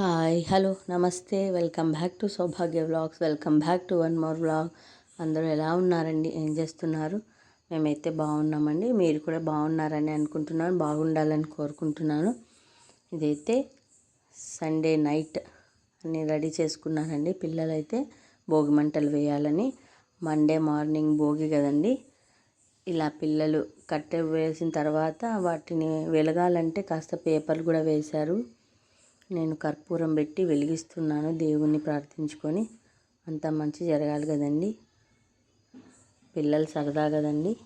Hi hello నమస్తే. Welcome back to Saubhagya vlogs welcome back to one more vlog అందరూ ఎలా ఉన్నారండి? ఏం చేస్తున్నారు? మేమైతే బాగున్నామండి. మీరు కూడా బాగున్నారని అనుకుంటున్నాను. బాగుండాలని కోరుకుంటున్నాను. ఇదైతే సండే నైట్ అన్నీ రెడీ చేసుకున్నానండి. పిల్లలైతే భోగి మంటలు వేయాలని. మండే మార్నింగ్ భోగి కదండి. ఇలా పిల్లలు కట్టె వేసిన తర్వాత వాటిని వెలగాలంటే కాస్త పేపర్లు కూడా వేశారు. నేను కర్పూరం పెట్టి వెలిగిస్తున్నాను. దేవుణ్ణి ప్రార్థించుకొని అంత మంచి జరగాలి కదండి. పిల్లలు సరదా కదండి.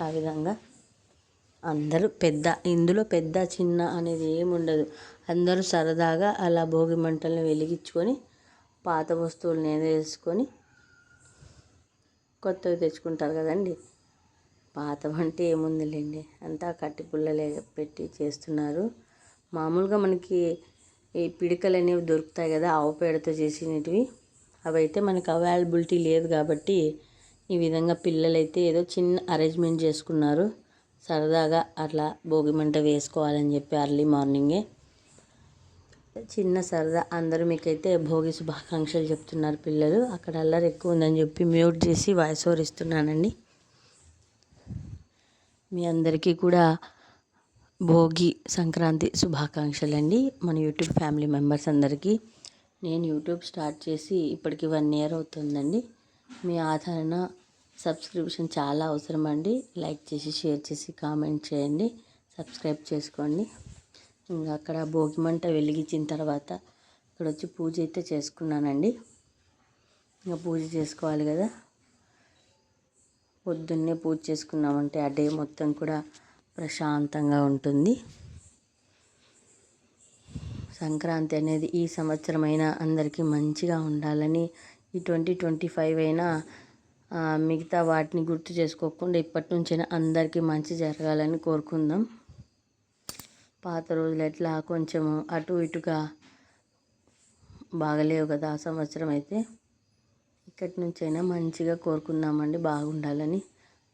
ఆ విధంగా అందరూ పెద్ద ఇందులో పెద్ద చిన్న అనేది ఏముండదు. అందరూ సరదాగా అలా భోగి మంటలను వెలిగించుకొని పాత వస్తువులను వేసుకొని కొత్తవి తెచ్చుకుంటారు కదండి. పాత అంటే ఏముందిలేండి. అంతా కట్టి పుల్లలే పెట్టి చేస్తున్నారు. మామూలుగా మనకి ఈ పిడికలు అనేవి దొరుకుతాయి కదా ఆవు పేడతో చేసినవి అవి అయితే మనకు అవైలబిలిటీ లేదు కాబట్టి ఈ విధంగా పిల్లలైతే ఏదో చిన్న అరేంజ్మెంట్ చేసుకున్నారు. సరదాగా అట్లా భోగి మంట వేసుకోవాలని చెప్పి అర్లీ మార్నింగే. చిన్న సరదా. అందరూ మీకైతే భోగి శుభాకాంక్షలు చెప్తున్నారు పిల్లలు. అక్కడ అల్లరి ఎక్కువ ఉందని చెప్పి మ్యూట్ చేసి వాయిస్ ఓవర్ ఇస్తున్నానండి. మీ అందరికీ కూడా భోగి సంక్రాంతి శుభాకాంక్షలు అండి. మన యూట్యూబ్ ఫ్యామిలీ మెంబర్స్ అందరికీ నేను యూట్యూబ్ స్టార్ట్ చేసి ఇప్పటికి వన్ ఇయర్ అవుతుందండి. మీ ఆదరణ సబ్స్క్రిప్షన్ చాలా అవసరం అండి. లైక్ చేసి షేర్ చేసి కామెంట్ చేయండి. సబ్స్క్రైబ్ చేసుకోండి. ఇంకా అక్కడ భోగి మంట వెలిగించిన తర్వాత ఇక్కడ వచ్చి పూజ అయితే చేసుకున్నానండి. ఇంకా పూజ చేసుకోవాలి కదా. పొద్దున్నే పూజ చేసుకున్నామంటే ఆ డే మొత్తం కూడా ప్రశాంతంగా ఉంటుంది. సంక్రాంతి అనేది ఈ సంవత్సరం అయినా అందరికీ మంచిగా ఉండాలని ఈ ట్వంటీ ట్వంటీ ఫైవ్ అయినా మిగతా వాటిని గుర్తు చేసుకోకుండా ఇప్పటి నుంచైనా అందరికీ మంచి జరగాలని కోరుకుందాం. పాత రోజులు ఎట్లా కొంచెం అటు ఇటుగా బాగలేవు కదా ఆ సంవత్సరం అయితే. ఇక్కడి నుంచైనా మంచిగా కోరుకుందామండి బాగుండాలని.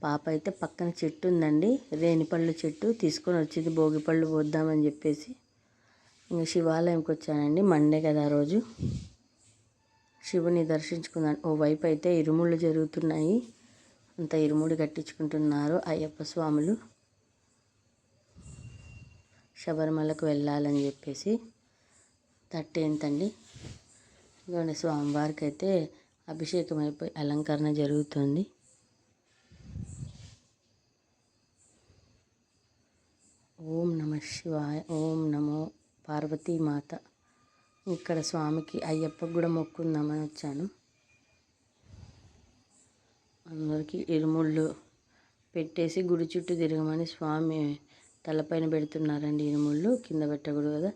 పాప అయితే పక్కన చెట్టు ఉందండి రేణిపళ్ళు చెట్టు తీసుకొని వచ్చింది భోగిపళ్ళు పోద్దామని చెప్పేసి. ఇంకా శివాలయంకి వచ్చానండి మండే కదా రోజు. శివుని దర్శించుకున్నాను. ఓ వైపు అయితే ఇరుముళ్ళు జరుగుతున్నాయి. అంత ఇరుముడి కట్టించుకుంటున్నారు అయ్యప్ప స్వాములు. శబరిమలకు వెళ్ళాలని చెప్పేసి. తట్టేంతండి ఇంకా స్వామివారికి అయితే అభిషేకం అయిపోయి అలంకరణ జరుగుతుంది ఓం నమ శివాయ. ఓం నమో పార్వతీమాత. ఇక్కడ స్వామికి అయ్యప్పకు కూడా మొక్కుందామని వచ్చాను. అందరికీ ఇరుముళ్ళు పెట్టేసి గుడి చుట్టూ తిరగమని స్వామి తలపైన పెడుతున్నారండి ఇరుముళ్ళు కింద పెట్టకూడదు కదా.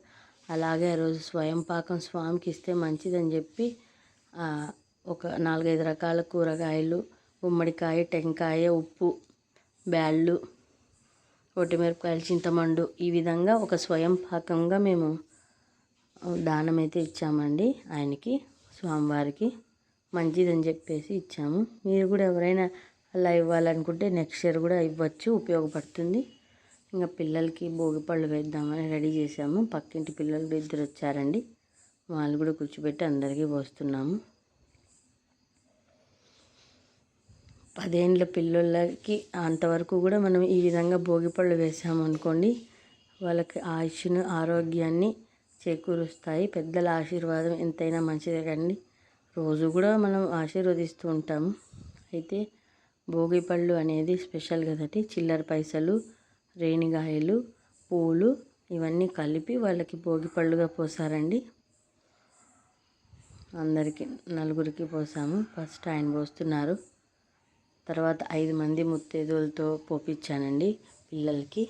అలాగే ఆ రోజు స్వయం పాకం స్వామికి ఇస్తే మంచిదని చెప్పి ఒక నాలుగైదు రకాల కూరగాయలు గుమ్మడికాయ టెంకాయ ఉప్పు బ్యాళ్ళు ఒట్టిమిరపకాయలు చింతమండు ఈ విధంగా ఒక స్వయం పాకంగా మేము దానం అయితే ఇచ్చామండి. ఆయనకి స్వామివారికి మంచిదని చెప్పేసి ఇచ్చాము. మీరు కూడా ఎవరైనా అలా ఇవ్వాలనుకుంటే నెక్స్ట్ ఇయర్ కూడా ఇవ్వచ్చు ఉపయోగపడుతుంది. ఇంకా పిల్లలకి భోగిపళ్ళు వేద్దామని రెడీ చేసాము పక్కింటి పిల్లలు ఇద్దరు వచ్చారండి. వాళ్ళు కూడా కూర్చోబెట్టి అందరికీ పోస్తున్నాము. పదేండ్ల పిల్లలకి అంతవరకు కూడా మనం ఈ విధంగా భోగిపళ్ళు వేసామనుకోండి వాళ్ళకి ఆయుష్ను ఆరోగ్యాన్ని చేకూరుస్తాయి. పెద్దల ఆశీర్వాదం ఎంతైనా మంచిదే కండి. రోజు కూడా మనం ఆశీర్వదిస్తూ ఉంటాము. అయితే భోగిపళ్ళు అనేది స్పెషల్ కదండి. చిల్లర పైసలు రేణిగాయలు పూలు ఇవన్నీ కలిపి వాళ్ళకి భోగిపళ్ళుగా పోసారండి. అందరికీ నలుగురికి పోసాము. ఫస్ట్ ఆయన పోస్తున్నారు. తర్వాత ఐదు మంది ముత్తైదువులతో పోపించానండి పిల్లలకి.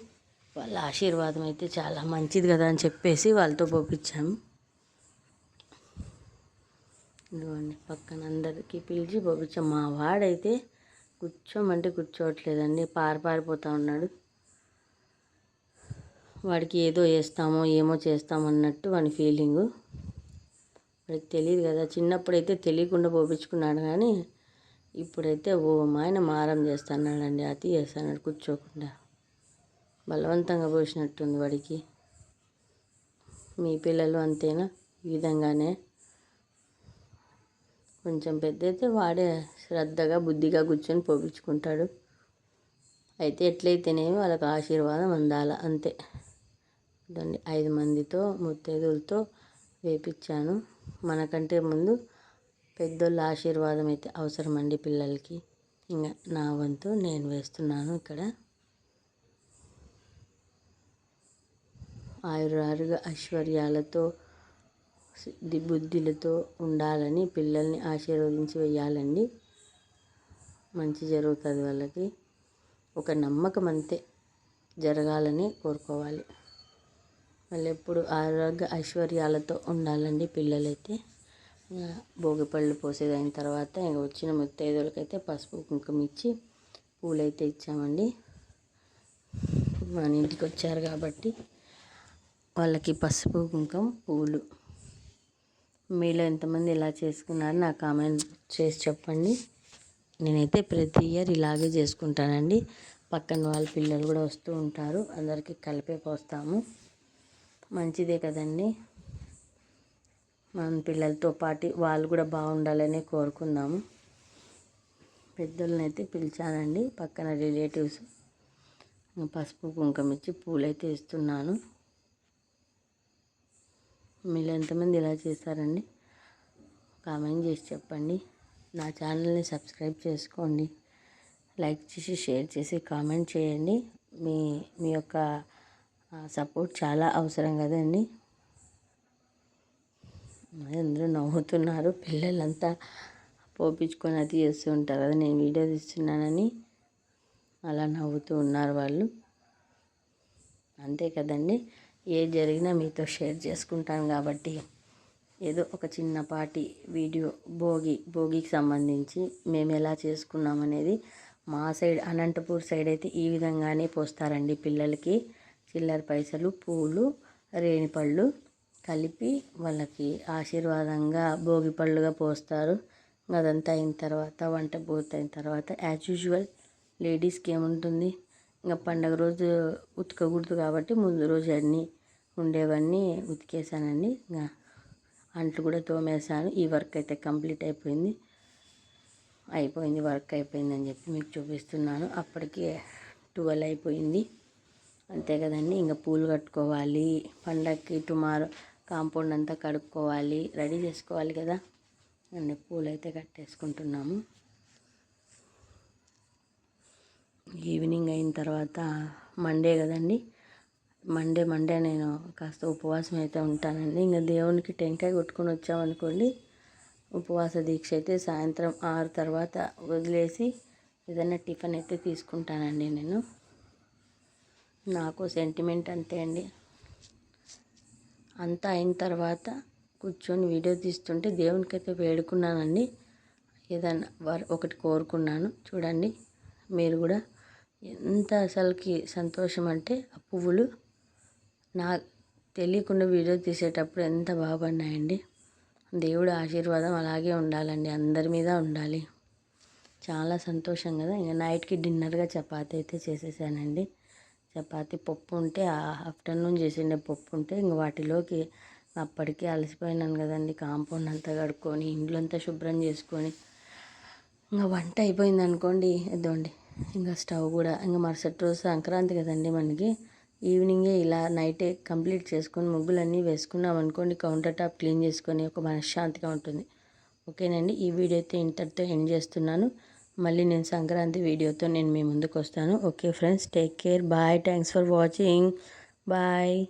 వాళ్ళ ఆశీర్వాదం అయితే చాలా మంచిది కదా అని చెప్పేసి వాళ్ళతో పోపించాము ఇదిగోండి పక్కన అందరికీ పిలిచి పోపించాం మా వాడైతే కూర్చోమంటే కూర్చోవట్లేదండి పారిపారిపోతూ ఉన్నాడు. వాడికి ఏదో వేస్తామో ఏమో చేస్తామో అన్నట్టు వాడి ఫీలింగు. వాడికి తెలియదు కదా చిన్నప్పుడైతే తెలియకుండా పోపించుకున్నాడు కానీ ఇప్పుడైతే ఓ ఆయన మారం చేస్తున్నాడండి అతి చేస్తున్నాడు కూర్చోకుండా. బలవంతంగా పోసినట్టుంది వాడికి. మీ పిల్లలు అంతేనా? ఈ విధంగానే. కొంచెం పెద్ద అయితే వాడే శ్రద్ధగా బుద్ధిగా కూర్చొని పోపించుకుంటాడు. అయితే ఎట్లయితేనేమి వాళ్ళకి ఆశీర్వాదం అందాల అంతే. ఐదు మందితో ముత్తైదులతో వేపించాను. మనకంటే ముందు పెద్దోళ్ళ ఆశీర్వాదం అయితే అవసరమండి పిల్లలకి. ఇంకా నా వంతు నేను వేస్తున్నాను ఇక్కడ. ఆయురారుగా ఐశ్వర్యాలతో సిద్ధి బుద్ధులతో ఉండాలని పిల్లల్ని ఆశీర్వదించి వేయాలండి మంచి జరుగుతుంది వాళ్ళకి. ఒక నమ్మకం అంతే జరగాలని కోరుకోవాలి. మళ్ళీ ఎప్పుడు ఆరోగ్య ఐశ్వర్యాలతో ఉండాలండి పిల్లలైతే. భోగి పళ్ళు పోసేది అయిన తర్వాత ఇంక వచ్చిన ముత్తైదులకైతే పసుపు కుంకుమ ఇచ్చి పూలైతే ఇచ్చామండి. మన ఇంటికి వచ్చారు కాబట్టి వాళ్ళకి పసుపు కుంకుమ పూలు. మీలో ఎంతమంది ఇలా చేసుకున్నారు నాకు కామెంట్ చేసి చెప్పండి. నేనైతే ప్రతి ఇయర్ ఇలాగే చేసుకుంటానండి. పక్కన వాళ్ళ పిల్లలు కూడా వస్తూ ఉంటారు. అందరికీ కలిపే పోస్తాము. మంచిదే కదండి. మన పిల్లలతో పాటు వాళ్ళు కూడా బాగుండాలని కోరుకుందాము. పెద్దోళ్ళని అయితే పిలిచానండి. పక్కన రిలేటివ్స్ పసుపు కుంకుమ ఇచ్చి పూలైతే ఇస్తున్నాను. మీరు ఎంతమంది ఇలా చేస్తారండి? కామెంట్ చేసి చెప్పండి. నా ఛానల్ని సబ్స్క్రైబ్ చేసుకోండి. లైక్ చేసి షేర్ చేసి కామెంట్ చేయండి. మీ మీ యొక్క సపోర్ట్ చాలా అవసరం కదండి. అందరూ నవ్వుతున్నారు. పిల్లలంతా పోపించుకొని అది చేస్తూ ఉంటారు కదా నేను వీడియో తీస్తున్నానని అలా నవ్వుతూ ఉన్నారు వాళ్ళు. అంతే కదండి ఏ జరిగినా మీతో షేర్ చేసుకుంటాను కాబట్టి. ఏదో ఒక చిన్నపాటి వీడియో భోగి భోగికి సంబంధించి మేము ఎలా చేసుకున్నాం అనేది మా సైడ్ అనంతపూర్ సైడ్ అయితే ఈ విధంగానే పోస్తారండి పిల్లలకి. చిల్లర పైసలు పూలు రేణిపళ్ళు. కలిపి వాళ్ళకి ఆశీర్వాదంగా భోగి పళ్ళుగా పోస్తారు. అదంతా అయిన తర్వాత వంట పూర్తయిన తర్వాత యాజ్ యూజువల్ లేడీస్కి ఏముంటుంది? ఇంకా పండగ రోజు ఉతకకూడదు కాబట్టి ముందు రోజు అన్నీ ఉండేవన్నీ ఉతికేసానండి. ఇంకా అంట్లు కూడా తోమేసాను ఈ వర్క్ అయితే కంప్లీట్ అయిపోయింది. అయిపోయింది వర్క్ అయిపోయింది అని చెప్పి మీకు చూపిస్తున్నాను. అప్పటికే ట్వెల్వ్ అయిపోయింది. అంతే కదండి. ఇంకా పూలు కట్టుకోవాలి. పండగకి టుమారో కాంపౌండ్ అంతా కడుక్కోవాలి రెడీ చేసుకోవాలి కదా. అన్ని పూలైతే కట్టేసుకుంటున్నాము. ఈవినింగ్ అయిన తర్వాత మండే కదండి. మండే మండే నేను కాస్త ఉపవాసం అయితే ఉంటానండి. ఇంకా దేవునికి టెంకాయ కొట్టుకొని వచ్చామనుకోండి ఉపవాస దీక్ష అయితే సాయంత్రం ఆరు తర్వాత వదిలేసి ఏదైనా టిఫిన్ అయితే తీసుకుంటానండి నేను. నాకు సెంటిమెంట్ అంతే అండి. అంతా అయిన తర్వాత కూర్చొని వీడియో తీస్తుంటే దేవునికి అయితే వేడుకున్నానండి. ఏదన్నా వారు ఒకటి కోరుకున్నాను. చూడండి మీరు కూడా ఎంత అసలుకి సంతోషం అంటే ఆ పువ్వులు నా తెలియకుండా వీడియో తీసేటప్పుడు ఎంత బాగున్నాయండి. దేవుడు ఆశీర్వాదం అలాగే ఉండాలండి అందరి మీద ఉండాలి. చాలా సంతోషం కదా. ఇంకా నైట్కి డిన్నర్గా చపాతీ అయితే చేసేసానండి. చపాతి పప్పు ఉంటే ఆఫ్టర్నూన్ చేసిండే పప్పు ఉంటే ఇంక వాటిలోకి అప్పటికే అలసిపోయినాను కదండి. కాంపౌండ్ అంతా కడుక్కొని ఇంట్లో అంతా శుభ్రం చేసుకొని. ఇంకా వంట అయిపోయింది అనుకోండి ఇదండి ఇంకా స్టవ్ కూడా ఇంకా మరుసటి రోజు సంక్రాంతి కదండి మనకి. ఈవినింగే ఇలా నైటే కంప్లీట్ చేసుకొని ముగ్గులన్నీ వేసుకున్నాం అనుకోండి కౌంటర్ టాప్ క్లీన్ చేసుకొని ఒక మనశ్శాంతిగా ఉంటుంది. ఓకేనండి ఈ వీడియో అయితే ఇంతటితో ఎండ్ చేస్తున్నాను. మళ్ళీ నేను సంక్రాంతి వీడియోతో నేను మీ ముందుకు వస్తాను okay friends take care. Bye. Thanks for watching. Bye.